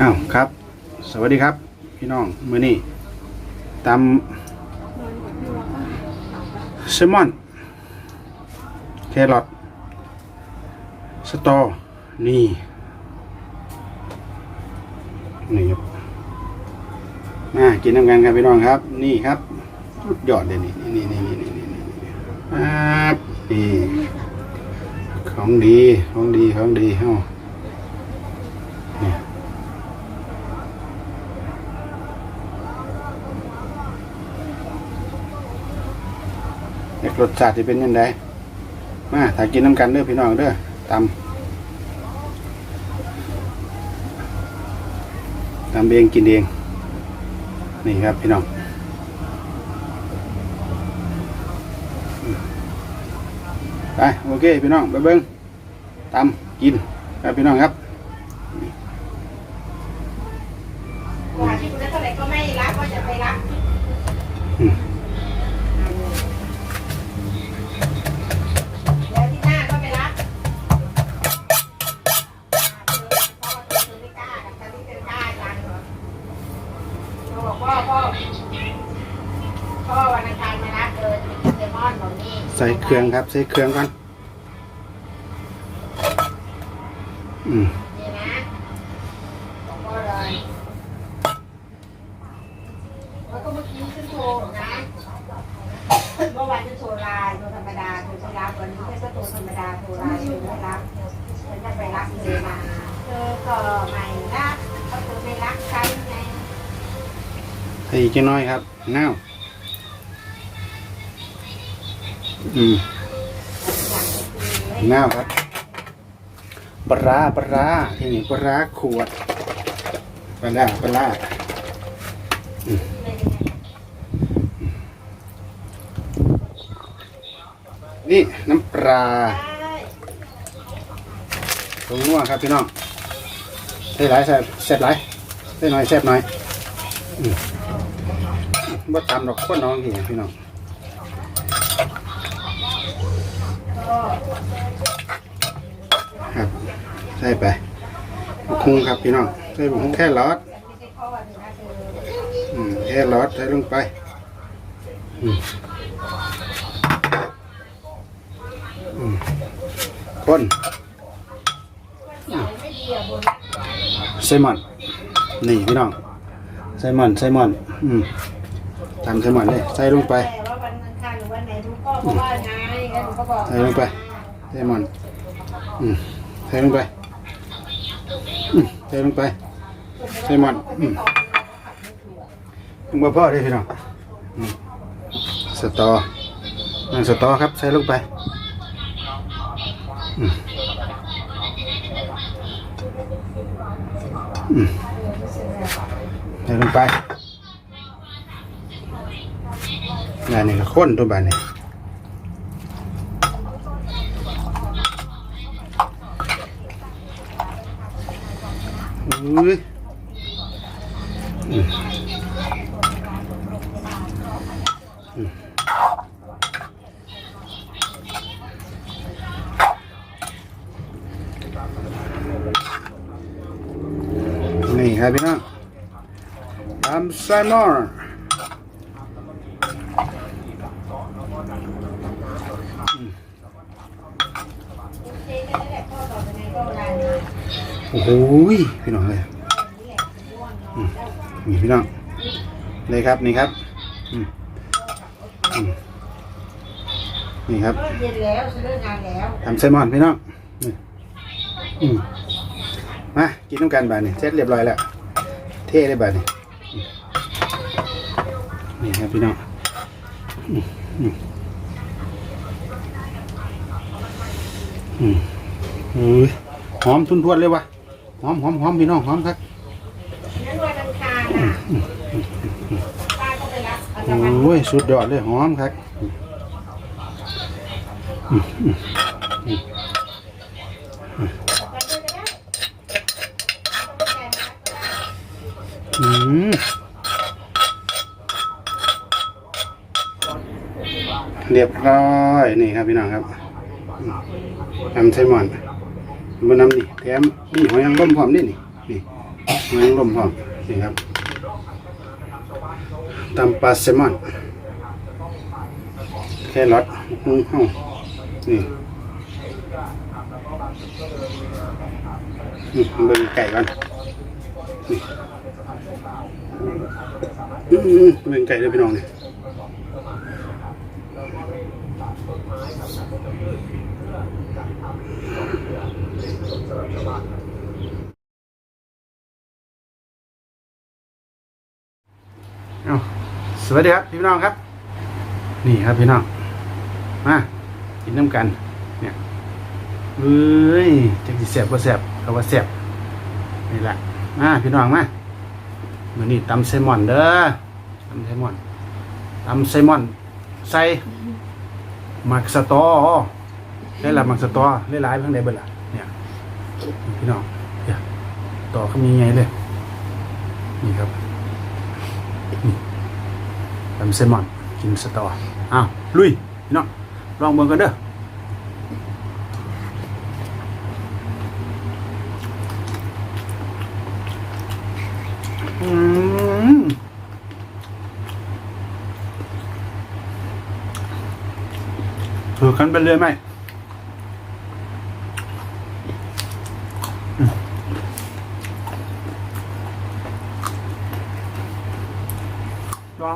อ้าวครับ สวัสดีครับ พี่น้องมือนี้ตำแซลมอน แครอทสตอ นี่ นี่ครับมากินน้ำกันครับพี่น้องครับ นี่ครับสุดยอดเลยนี่นี่นี่นี่นี่นี่นี่ครับนี่ของดี ของดี ของดีเฮ้านี่ อยาก รสชาติที่เป็นยังไงมาถ้ากินน้ำกันเด้อพี่น้องเด้อตำตำเองกินเอง นี่ครับพี่น้องไปโอเคพี่น้องไปเบิ้งตำกินครับพี่น้องครับว่าที่คุณเท่าไหร่ก็ไม่รักก็จะไปรัก ไม่องครักเพราะเธอไม่รักฉันไงใส่อีกจักหน้อยครับน้าว อืมน้ำครับปลาปลาที่นี่ปลาขวดปลาปลานี่น้ำปลาตรงนัวครับพี่น้องใส่หลายแซ่บแซ่บหลายใส่หน่อยแซ่บหน่อยมบ่ตำดอกข้นน้องเหี้ยพี่น้อง ครับ ใส่ไปบุกคุงครับพี่น้อง ใส่บุกคุงแค่รอดแค่รอดใส่ลงไปอืมอืมคนไซมอน นี่พี่น้องไซมอนไซมอน อืมทำไซมอนเลยใส่ลงไป ใส่ลงไปไซมอนอืมใส่ลงไปอืมใส่ลงไปไซมอนอืมลงมาพ่อได้พี่น้องอืมสตอนั่นสตอครับใส่ลงไปอืมอืมใส่ลงไปงานนี้ก็ข้นตัวบ้านนี่ อุ้ยอืมอืมนี่ครับพี่น้องทำไซมอน เจ๊ก็ได้แหละพ่อต่อไปไหนก็ได้นะ โอ้โหยพี่น้องเลยอืมนี่พี่น้องเลยครับนี่ครับอืมอืมนี่ครับก็เย็นแล้วฉันเลิกงานแล้วทำไซมอนพี่น้องนี่อืมมากินน้ำกันบาทนี่เสร็จเรียบร้อยแล้ว เท่เลยบาทนี่อืมนี่ครับพี่น้องอืมอืมอืมอุ้ยหอมทุนทวนเลยวะ หอมหอมหอมพี่น้องหอมครับนั้นวันอังคารน่ะป้าก็ไปรับเอาโตะวันอ้ยสุดยอดเลยหอมครับอืมเรียบร้อยนี่ครับพี่น้องครับแอมไซมอน บนน้ำนี่แถมนี่หอยนางรมพร้อมนี่นี่นี่หอยนางรมพร้อมนี่ครับตำปลาแซลมอนแครอทหุ้งห้องนี่นี่เบิ่งไก่ก่อนนี่อื้อหือเบิ่งไก่เลยพี่น้องนี่ เอาสวัสดีครับพี่น้องครับ นี่ครับพี่น้องมากินน้ำกัน เนี่ยเอ้ยจะกินแสบก็แสบก็ว่าแสบนี่แหละมาพี่น้องมาเมื่อนี้ตำไซมอนเด้อตำไซมอนตำไซมอนใส่หมักสตอได้ละหมักสตอได้หลายเพิ่งได้เบิดละเนี่ยนี่ พี่น้องเนี่ยต่อเขามีไงเลย นี่ครับตำเซมอนกินสตออ้าวลุย พี่น้องลองเบิ่งกันเด้ออืมถือกันไปเลยไหม อ๋อ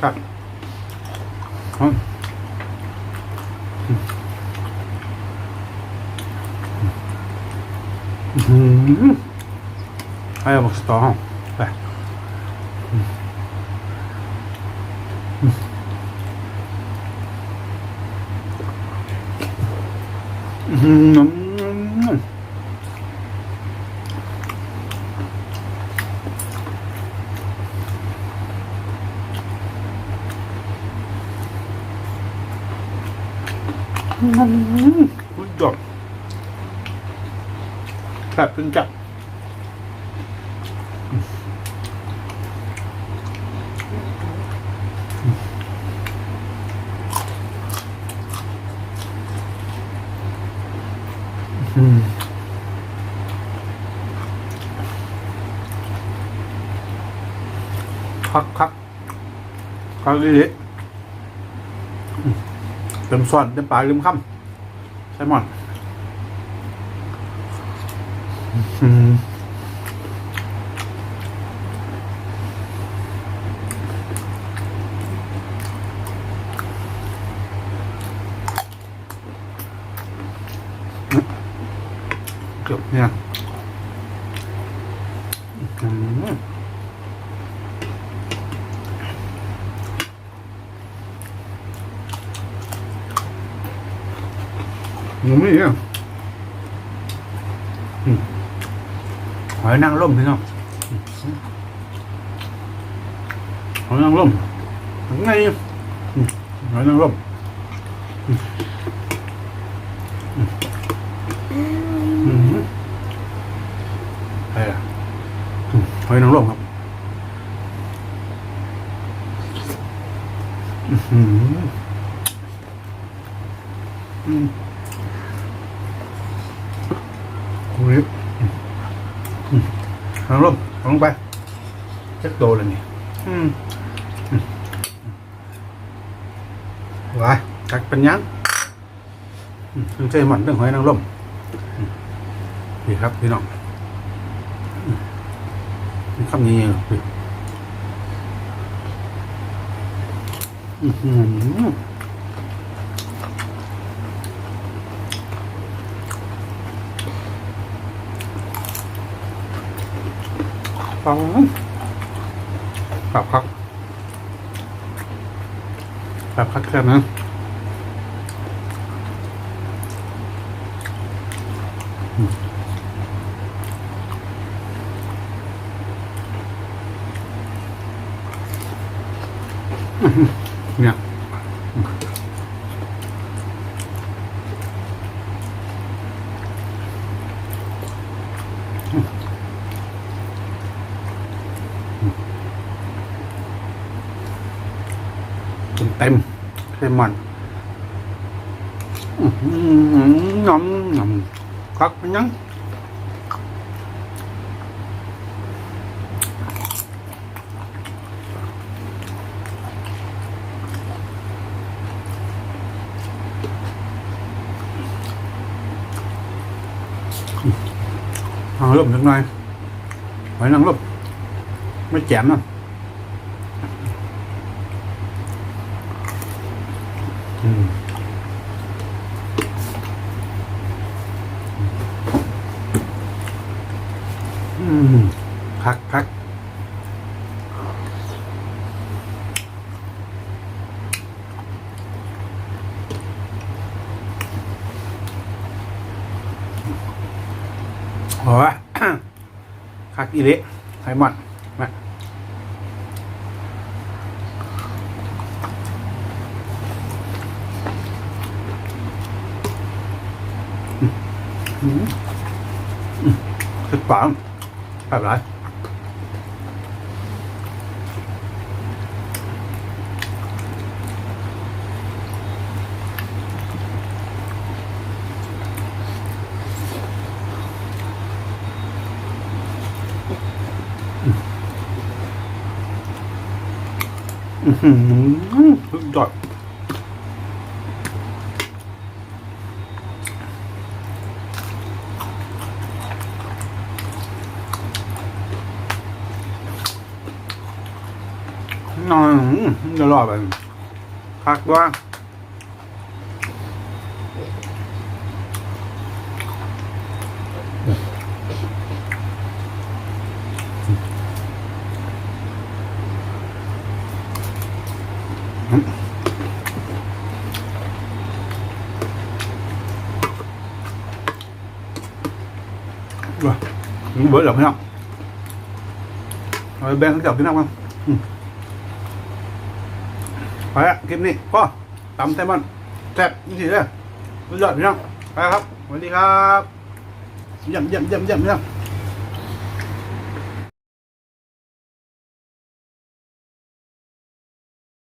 ครับอืมอืมให้เอาบอกสตอห้อไปอืมอืมอุ้ยดอก แบบเป็นจับอืมคักคักคักเลยเต็มส่วนเต็มปากเต็มคำใช่หมอน อืมเกือบเนี่ยอืมหนูไม่เนี่ยอืม หอยนางรมพี่น้องอืมหอยนางรมไงอืมหอยนางรมอืมอืมอืมอะไรอะอืมหอยนางรมครับ อืมอืม คุยเอาลงเอาลงไป เช็คโตเลยนี่อืมอืมว้ายกักเป็นยังอืมเรื่องใจหมันเรื่องหอยนางรมอืมนี่ครับพี่น้องอืมนี่คำนี้พี่อือหือฟัง แบบพักแบบพักแค่นั้นเนี่ย em. Em mình ừ, ngon ngấm các nhắn ăn lụm nước này. Phải năng lụm mới chạm lắm พักพักโอ้คักอีเละไฮมอนมาคือปัง แบบไรอือหือสุดยอด อนเดี๋ยวรอไปพักด้วยด้วยมึงเบิร์ดหรอพี่น้องเอาไปแบ่งให้เจับพี่น้องกันอืม ไปละคลิปนี้ก็ตำแซมอนแซ่บนี่สิเลยสุดยอดพี่น้องไปครับสวัสดีครับยี่ยมเยี่ยมเยี่ยมเยี่ยมเยี่ยม